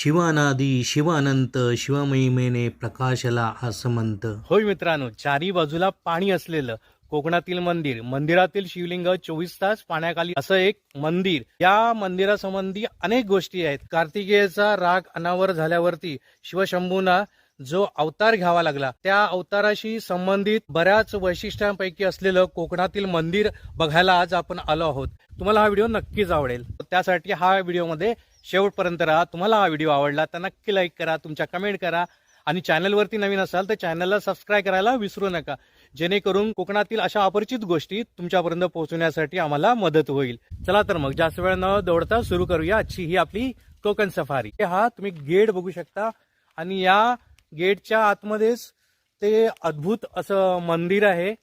शिवानादी शिवानंत शिवमहिमेने प्रकाशला आसमंत होय मित्रांनो चारी बाजूला पाणी असलेलं कोकणातील मंदिर मंदिरातील शिवलिंग चोवीस तास पाण्याखाली असं एक मंदिर. या मंदिरासंबंधी अनेक गोष्टी आहेत. कार्तिकेयचा राग अनावर झाल्यावरती शिवशंभूना जो अवतार घ्यावा लागला त्या अवताराशी संबंधित बऱ्याच वैशिष्ट्यांपैकी असलेलं कोकणातील मंदिर बघायला आज आपण आलो आहोत. तुम्हाला हा व्हिडिओ नक्कीच आवडेल. त्यासाठी हा व्हिडिओमध्ये शेवटपर्यंत राहा. तुम्हाला हा व्हिडिओ आवडला तर नक्की लाईक करा तुमच्या कमेंट करा. आणि चॅनलवरती नवीन असाल तर चॅनलला सबस्क्राईब करायला विसरू नका. जेणेकरून कोकणातील अशा अपरिचित गोष्टी तुमच्यापर्यंत पोहोचवण्यासाठी आम्हाला मदत होईल. चला तर मग जास्त वेळ न दौडता सुरू करूया आजची ही आपली कोकण सफारी. हा तुम्ही गेट बघू शकता. आणि या गेटच्या आतमध्येच ते अद्भुत असं मंदिर आहे.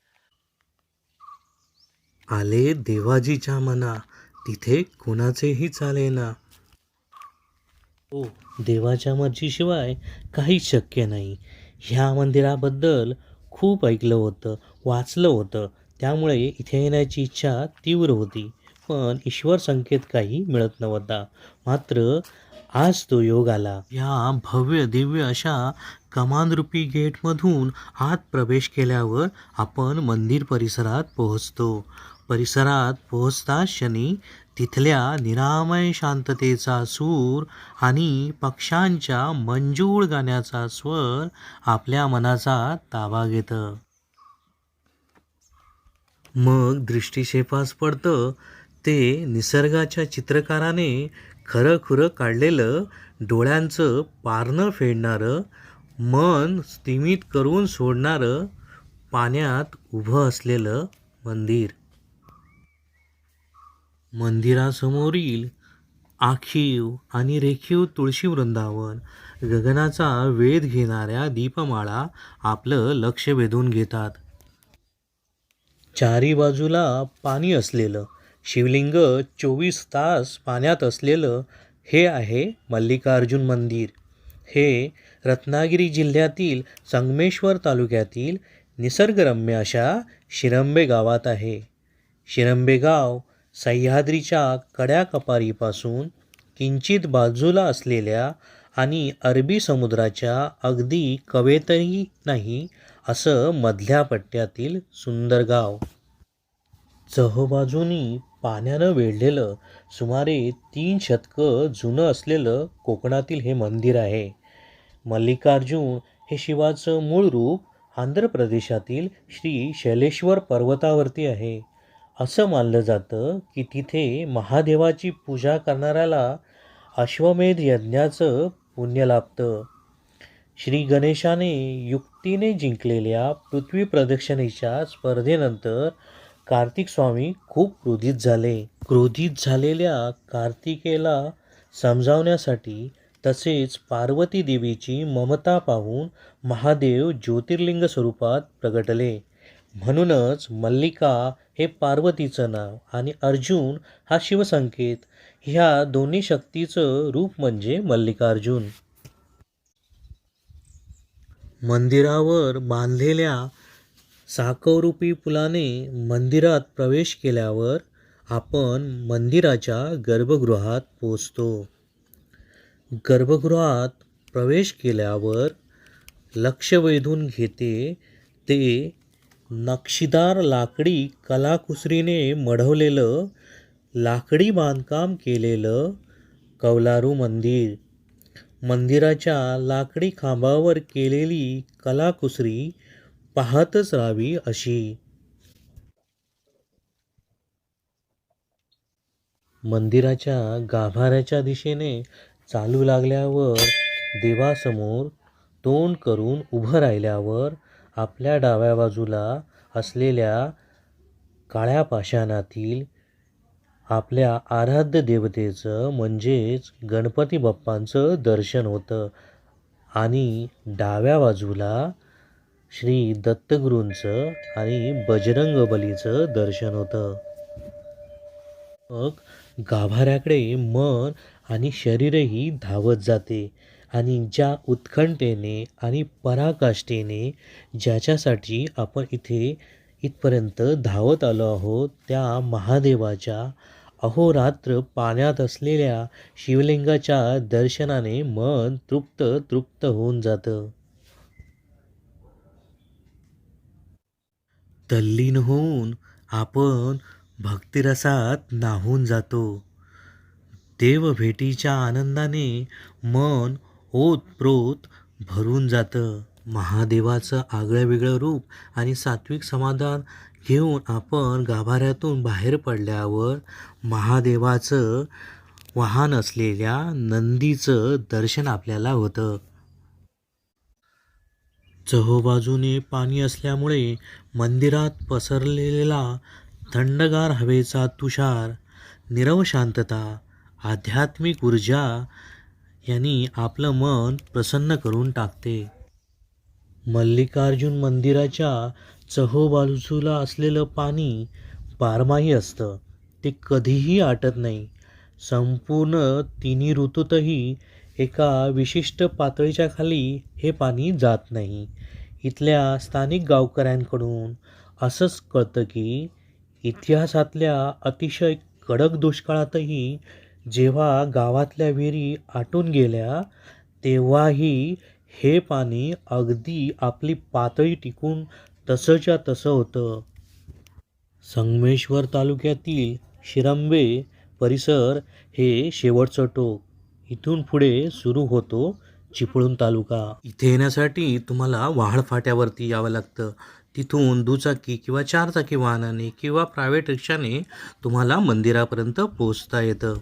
आले देवाजीच्या मना. तिथे कुणाचेही चालेना. हो देवाच्या मर्जीशिवाय काहीच शक्य नाही. ह्या मंदिराबद्दल खूप ऐकलं होतं वाचलं होतं. त्यामुळे इथे येण्याची इच्छा तीव्र होती. पण ईश्वर संकेत काही मिळत नव्हता. मात्र आज तो योग आला. या भव्य दिव्य अशा कमानरूपी गेटमधून आत प्रवेश केल्यावर आपण मंदिर परिसरात पोहोचतो. परिसरात पोहोचता क्षणी तिथल्या निरामय शांततेचा सूर आणि पक्ष्यांच्या मंजूळ गाण्याचा स्वर आपल्या मनाचा ताबा घेतं. मग दृष्टिक्षेपास पडतं ते निसर्गाच्या चित्रकाराने खरं खुरं काढलेलं डोळ्यांचं पारणं फेडणारं मन स्तिमित करून सोडणारं पाण्यात उभं असलेलं मंदिर. मंदिरासमोरील आखीव आणि रेखीव तुळशी वृंदावन. गगनाचा वेध घेणाऱ्या दीपमाळा आपलं लक्ष वेधून घेतात. चारी बाजूला पाणी असलेलं शिवलिंग चोवीस तास पाण्यात असलेलं हे आहे मल्लिकार्जुन मंदिर. हे रत्नागिरी जिल्ह्यातील संगमेश्वर तालुक्यातील निसर्गरम्य अशा शिरंबे गावात आहे. शिरंबे गाव सह्याद्रीच्या कड्याकपारीपासून किंचित बाजूला असलेल्या आणि अरबी समुद्राच्या अगदी कवेतही नाही असं मधल्या पट्ट्यातील सुंदर गाव. चहबाजूनी पाण्यानं वेढलेलं सुमारे तीन शतकं जुनं असलेलं कोकणातील हे मंदिर आहे. मल्लिकार्जुन हे शिवाचं मूळ रूप आंध्र प्रदेशातील श्री शैलेश्वर पर्वतावरती आहे. असं मानलं जातं की तिथे महादेवाची पूजा करणाऱ्याला अश्वमेध यज्ञाचं पुण्य लाभतं. श्री गणेशाने युक्तीने जिंकलेल्या पृथ्वी प्रदक्षिणेच्या स्पर्धेनंतर कार्तिक स्वामी खूप क्रोधित झाले. क्रोधित झालेल्या कार्तिकेला समजावण्यासाठी तसेच पार्वती देवीची ममता पाहून महादेव ज्योतिर्लिंग स्वरूपात प्रगटले. म्हणूनच मल्लिका हे पार्वतीचं नाव आणि अर्जुन हा शिवसंकेत. ह्या दोन्ही शक्तीचं रूप म्हणजे मल्लिकार्जुन. मंदिरावर बांधलेल्या साकवरूपी पुलाने मंदिरात प्रवेश केल्यावर आपण मंदिराच्या गर्भगृहात पोचतो. गर्भगृहात प्रवेश केल्यावर लक्ष वेधून घेते ते नक्षीदार लाकडी कलाकुसरीने मढवलेलं लाकडी बांधकाम केलेलं कौलारू मंदिर. मंदिराच्या लाकडी खांबावर केलेली कलाकुसरी पाहतच राहावी अशी. मंदिराच्या गाभाऱ्याच्या दिशेने चालू लागल्यावर देवासमोर तोंड करून उभं राहिल्यावर आपल्या डाव्या बाजूला असलेल्या काळ्या पाषाणातील आपल्या आराध्य देवतेचं म्हणजेच गणपती बाप्पांचं दर्शन होतं. आणि डाव्या बाजूला श्री दत्तगुरूंचं आणि बजरंग बलीचं दर्शन होतं. मग गाभाऱ्याकडे मन आणि शरीरही धावत जाते. आणि ज्या उत्कंठेने आणि पराकाष्ठेने ज्याच्यासाठी आपण इथे इथपर्यंत धावत आलो आहोत त्या महादेवाच्या अहोरात्र पाण्यात असलेल्या शिवलिंगाच्या दर्शनाने मन तृप्त तृप्त होऊन जातं. तल्लीन होऊन आपण भक्तिरसात नाहून जातो. देवभेटीच्या आनंदाने मन ओतप्रोत भरून जातं. महादेवाचं आगळं वेगळं रूप आणि सात्विक समाधान घेऊन आपण गाभाऱ्यातून बाहेर पडल्यावर महादेवाचं वाहन असलेल्या नंदीचं दर्शन आपल्याला होतं. चहोबाजूने पाणी असल्यामुळे मंदिरात पसरलेला थंडगार हवेचा तुषार निरव शांतता आध्यात्मिक ऊर्जा यांनी आपलं मन प्रसन्न करून टाकते. मल्लिकार्जुन मंदिराच्या चहोबाजूला असलेलं पाणी बारमाही असतं. ते कधीही आटत नाही. संपूर्ण तिन्ही ऋतूतही एका विशिष्ट पातळीच्या खाली हे पाणी जात नाही. इथल्या स्थानिक गावकऱ्यांकडून असंच कळतं की इतिहासातल्या अतिशय कडक दुष्काळातही जेव्हा गावातल्या विहिरी आटून गेल्या तेव्हाही हे पाणी अगदी आपली पातळी टिकून तसंच्या तसं होतं. संगमेश्वर तालुक्यातील शिरंबे परिसर हे शेवटचं टोक. इथून पुढे सुरू होतो चिपळूण तालुका. इथे येण्यासाठी तुम्हाला वाहळ फाट्यावरती यावं लागतं. तिथून दुचाकी किंवा चारचाकी वाहनाने किंवा प्रायव्हेट रिक्षाने तुम्हाला मंदिरापर्यंत पोहोचता येतं.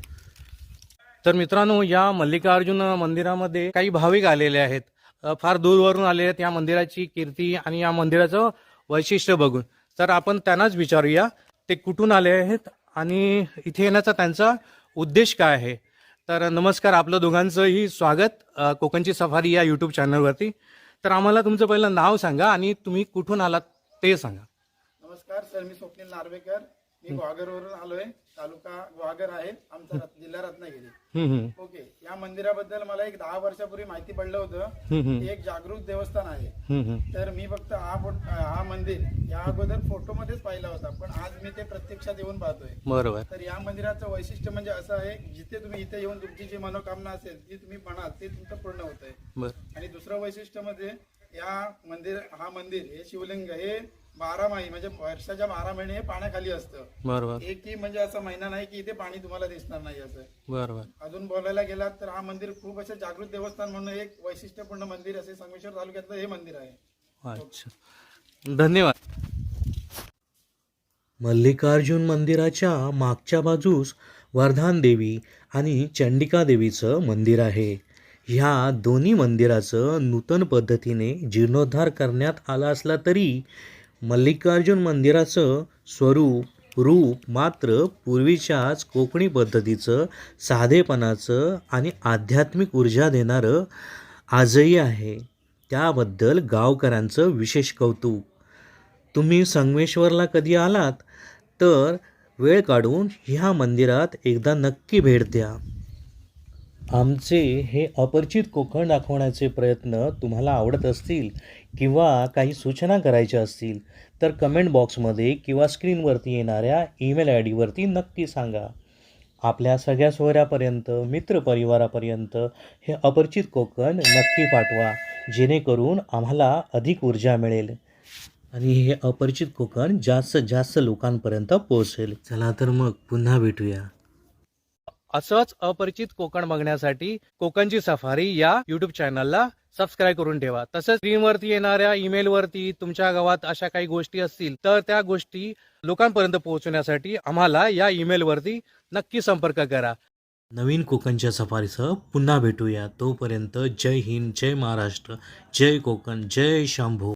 तर मित्रांनो या मल्लिकार्जुन मंदिरामध्ये काही भाविक आलेले आहेत. फार दूरवरून आले आहेत या मंदिराची कीर्ती आणि या मंदिराचं वैशिष्ट्य बघून. तर आपण त्यांनाच विचारूया ते कुठून आले आहेत आणि इथे येण्याचा त्यांचा उद्देश काय आहे? तर नमस्कार आपलं दोघांचंही स्वागत कोकणची सफारी या यूट्यूब चॅनलवरती तर आम्हाला तुमचं पहिलं नाव सांगा आणि तुम्ही कुठून आलात ते सांगा. नमस्कार सर मी स्वप्नील नार्वेकर. मी गुहागरवरून आलोय. तालुका गुहागर आहे. आमचा जिल्हा रत्नागिरी. हम्म, ओके. या मंदिराबद्दल मला एक दहा वर्षापूर्वी माहिती पडलं होतं. हम्म, हम्म, हे एक जागृत देवस्थान आहे. हम्म, हम्म. तर मी फक्त हा फोट- हा मंदिर या अगोदर फोटोमध्येच पाहिला होता. पण आज मी ते प्रत्यक्षात येऊन पाहतोय. बरोबर. तर या मंदिराचं वैशिष्ट्य म्हणजे असं आहे जिथे तुम्ही इथे येऊन तुमची जी मनोकामना असेल ती तुम्ही म्हणाल ते तुमचं पूर्ण होत आहे बर. आणि दुसरं वैशिष्ट्य म्हणजे या मंदिर हा मंदिर हे शिवलिंग हे बारा महिने म्हणजे वर्षाच्या बारा महिने हे पाण्याखाली असतं. बरोबर. एकही म्हणजे असा महिना नाही की इथे पाणी तुम्हाला दिसणार नाही असं. बरोबर. अजून बोलायला गेलात तर हा मंदिर खूप असं जागृत देवस्थान म्हणून एक वैशिष्ट्यपूर्ण मंदिर असे संगमेश्वर तालुक्यातलं हे मंदिर आहे. अच्छा. धन्यवाद. मल्लिकार्जुन मंदिराच्या मागच्या बाजूस वर्धान देवी आणि चंडिका देवीचं मंदिर आहे. ह्या दोन्ही मंदिराचं नूतन पद्धतीने जीर्णोद्धार करण्यात आला असला तरी मल्लिकार्जुन मंदिराचं स्वरूप रूप मात्र पूर्वीच्याच कोकणी पद्धतीचं साधेपणाचं आणि आध्यात्मिक ऊर्जा देणारं आजही आहे. त्याबद्दल गावकऱ्यांचं विशेष कौतुक. तुम्ही संगमेश्वरला कधी आलात? तर वेळ काढून ह्या मंदिरात एकदा नक्की भेट द्या. आमचे हे अपरिचित कोकण दाखवण्याचे प्रयत्न तुम्हाला आवडत असतील किंवा काही सूचना करायच्या असतील तर कमेंट बॉक्समध्ये किंवा स्क्रीनवरती येणाऱ्या ईमेल आय डीवरती नक्की सांगा. आपल्या सगळ्या सोहऱ्यापर्यंत मित्रपरिवारापर्यंत हे अपरिचित कोकण नक्की पाठवा जेणेकरून आम्हाला अधिक ऊर्जा मिळेल. आणि हे अपरिचित कोकण जास्त जास्त लोकांपर्यंत पोहोचेल. चला तर मग पुन्हा भेटूया. असंच अपरिचित कोकण बघण्यासाठी कोकणची सफारी या युट्यूब चॅनलला सबस्क्राईब करून ठेवा. तसंच स्क्रीनवरती येणाऱ्या ईमेलवरती तुमच्या गावात अशा काही गोष्टी असतील तर त्या गोष्टी लोकांपर्यंत पोहोचवण्यासाठी आम्हाला या ईमेलवरती नक्की संपर्क करा. नवीन कोकणच्या सफारीसह पुन्हा भेटूया. तोपर्यंत जय हिंद जय महाराष्ट्र जय कोकण जय शंभू.